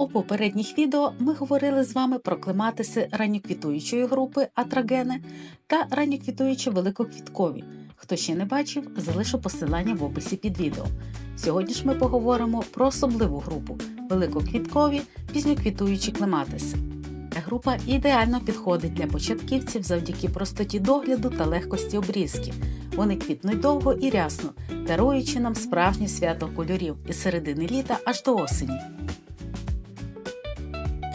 У попередніх відео ми говорили з вами про клематиси ранньоквітуючої групи атрагени та ранньоквітуючі великоквіткові. Хто ще не бачив, залишу посилання в описі під відео. Сьогодні ж ми поговоримо про особливу групу великоквіткові пізньоквітуючі клематиси. Група ідеально підходить для початківців завдяки простоті догляду та легкості обрізки. Вони квітнуть довго і рясно, даруючи нам справжнє свято кольорів із середини літа аж до осені.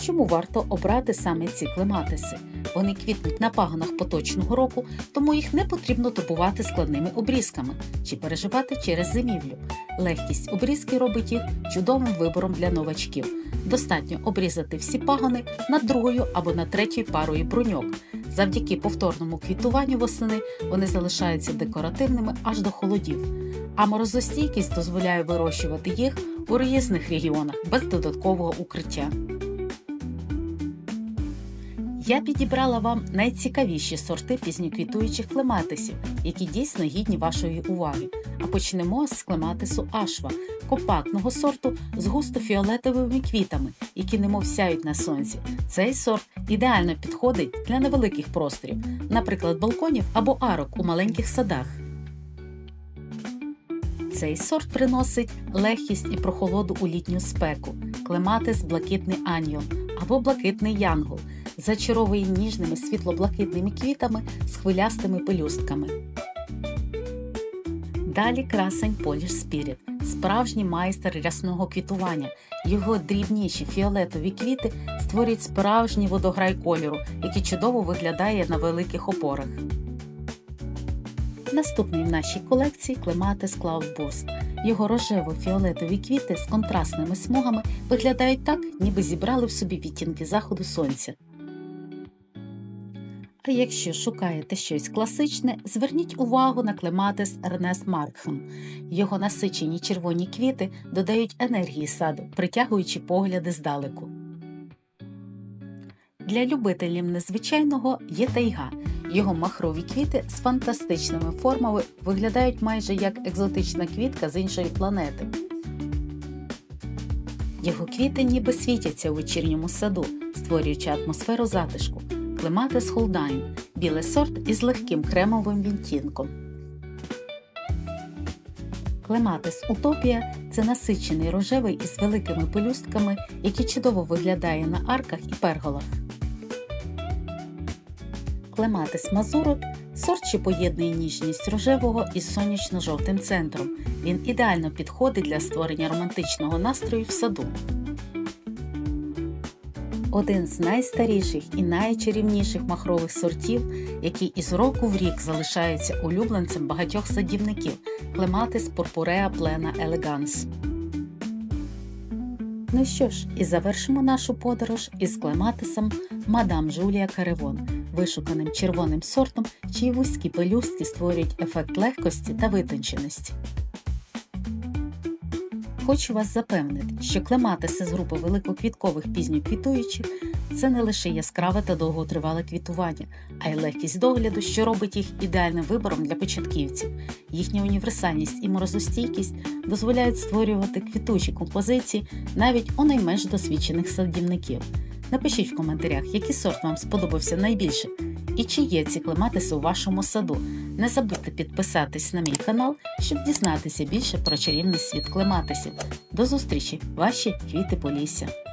Чому варто обрати саме ці клематиси? Вони квітнуть на пагонах поточного року, тому їх не потрібно турбувати складними обрізками чи переживати через зимівлю. Легкість обрізки робить їх чудовим вибором для новачків. Достатньо обрізати всі пагони над другою або над третьою парою бруньок. Завдяки повторному квітуванню восени вони залишаються декоративними аж до холодів. А морозостійкість дозволяє вирощувати їх у різних регіонах без додаткового укриття. Я підібрала вам найцікавіші сорти пізньоквітуючих клематисів, які дійсно гідні вашої уваги. А почнемо з клематису Ашва, компактного сорту з густо фіолетовими квітами, які немов сяють на сонці. Цей сорт ідеально підходить для невеликих просторів, наприклад, балконів або арок у маленьких садах. Цей сорт приносить легкість і прохолоду у літню спеку, клематис блакитний аньйол або блакитний янгол зачаровує ніжними світло-блакитними квітами з хвилястими пелюстками. Далі красень Polish Spirit – справжній майстер рясного квітування. Його дрібніші фіолетові квіти створюють справжній водограй кольору, який чудово виглядає на великих опорах. Наступний в нашій колекції клематис Cloud Boost. Його рожево-фіолетові квіти з контрастними смугами виглядають так, ніби зібрали в собі відтінки заходу сонця. А якщо шукаєте щось класичне, зверніть увагу на клематис Ернест Маркхем. Його насичені червоні квіти додають енергії саду, притягуючи погляди здалеку. Для любителів незвичайного є тайга. Його махрові квіти з фантастичними формами виглядають майже як екзотична квітка з іншої планети. Його квіти ніби світяться у вечірньому саду, створюючи атмосферу затишку. Клематис Холдайн білий сорт із легким кремовим відтінком. Клематис Утопія це насичений рожевий із великими пелюстками, який чудово виглядає на арках і перголах. Клематис Мазурок сорт, що поєднує ніжність рожевого із сонячно-жовтим центром. Він ідеально підходить для створення романтичного настрою в саду. Один з найстаріших і найчарівніших махрових сортів, який із року в рік залишається улюбленцем багатьох садівників клематис Purpurea plena elegans. Ну що ж, і завершимо нашу подорож із клематисом Мадам Жулія Каревон, вишуканим червоним сортом, чиї вузькі пелюстки створюють ефект легкості та витонченості. Хочу вас запевнити, що клематиси з групи великоквіткових пізньоквітуючих це не лише яскраве та довготривале квітування, а й легкість догляду, що робить їх ідеальним вибором для початківців. Їхня універсальність і морозостійкість дозволяють створювати квітучі композиції навіть у найменш досвідчених садівників. Напишіть в коментарях, який сорт вам сподобався найбільше, і чи є ці клематиси у вашому саду. Не забудьте підписатись на мій канал, щоб дізнатися більше про чарівний світ клематисів. До зустрічі, ваші квіти Полісся!